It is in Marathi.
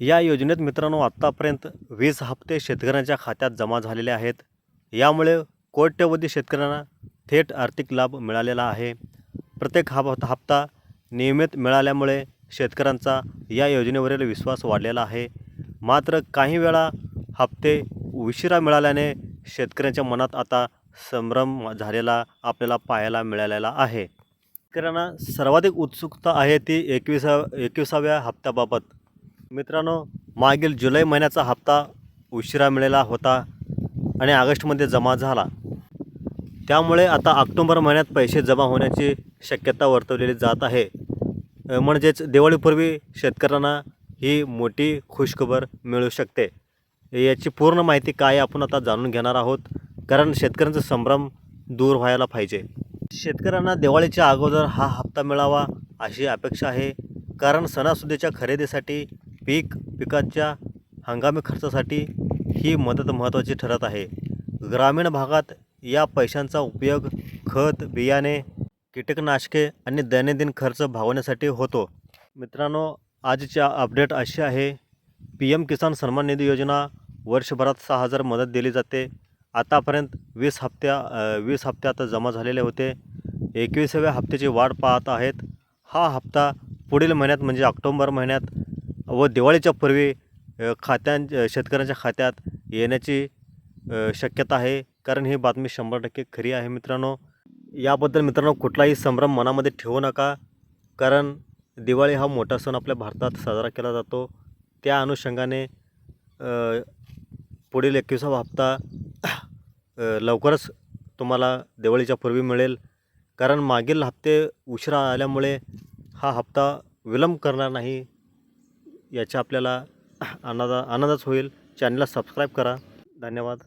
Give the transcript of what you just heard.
या योजनेत मित्रांनो आत्तापर्यंत वीस हप्ते शेतकऱ्यांच्या खात्यात जमा झालेले आहेत. यामुळे कोट्यवधी शेतकऱ्यांना थेट आर्थिक लाभ मिळालेला आहे. प्रत्येक हप हप्ता नियमित मिळाल्यामुळे शेतकऱ्यांचा या योजनेवरील विश्वास वाढलेला आहे. मात्र काही वेळा हप्ते उशिरा मिळाल्याने शेतकऱ्यांच्या मनात आता संभ्रम झालेला आपल्याला पाहायला मिळालेला आहे. शेतकऱ्यांना सर्वाधिक उत्सुकता आहे ती एकविसा एकविसाव्या हप्त्याबाबत. मित्रांनो मागील जुलै महिन्याचा हप्ता उशिरा मिळाला होता आणि ऑगस्टमध्ये जमा झाला. त्यामुळे आता ऑक्टोंबर महिन्यात पैसे जमा होण्याची शक्यता वर्तवलेली जात आहे. म्हणजेच दिवाळीपूर्वी शेतकऱ्यांना ही मोठी खुशखबर मिळू शकते. याची पूर्ण माहिती काय आपण आता जाणून घेणार आहोत कारण शेतकऱ्यांचा संभ्रम दूर व्हायला पाहिजे. शेतकऱ्यांना दिवाळीच्या अगोदर हा हप्ता मिळावा अशी अपेक्षा आहे कारण सणासुदीच्या खरेदीसाठी पीक पिकांच्या हंगामी खर्चासाठी ही मदत महत्त्वाची ठरत आहे. ग्रामीण भागात या पैशांचा उपयोग खत बियाणे कीटकनाशके आणि दैनंदिन खर्च भागवण्यासाठी होतो. मित्रांनो आजच्या अपडेट अशी आहे पी एम किसान सन्मान निधी योजना वर्षभरात सहा हजार मदत दिली जाते. आतापर्यंत वीस हप्त्या वीस हप्त्यात जमा झालेले होते. एकविसाव्या हप्त्याची वाढ पाहत आहेत. हा हप्ता पुढील महिन्यात म्हणजे ऑक्टोंबर महिन्यात व दिवाळीच्या पूर्वी खात्यां शेतकऱ्यांच्या खात्यात येण्याची शक्यता आहे. कारण ही बातमी शंभर टक्के खरी आहे मित्रांनो. याबद्दल मित्रांनो कुठलाही संभ्रम मनामध्ये ठेवू नका. कारण दिवाळी हा मोठा सण आपल्या भारतात साजरा केला जातो. त्या अनुषंगाने पुढील एकविसावा हप्ता लवकरच तुम्हाला दिवाळीच्या पूर्वी मिळेल. कारण मागील हप्ते उशिरा आल्यामुळे हा हप्ता विलंब करणार नाही. याचा आपल्याला आनंदा आनंदच होईल. चॅनलला सबस्क्राईब करा. धन्यवाद.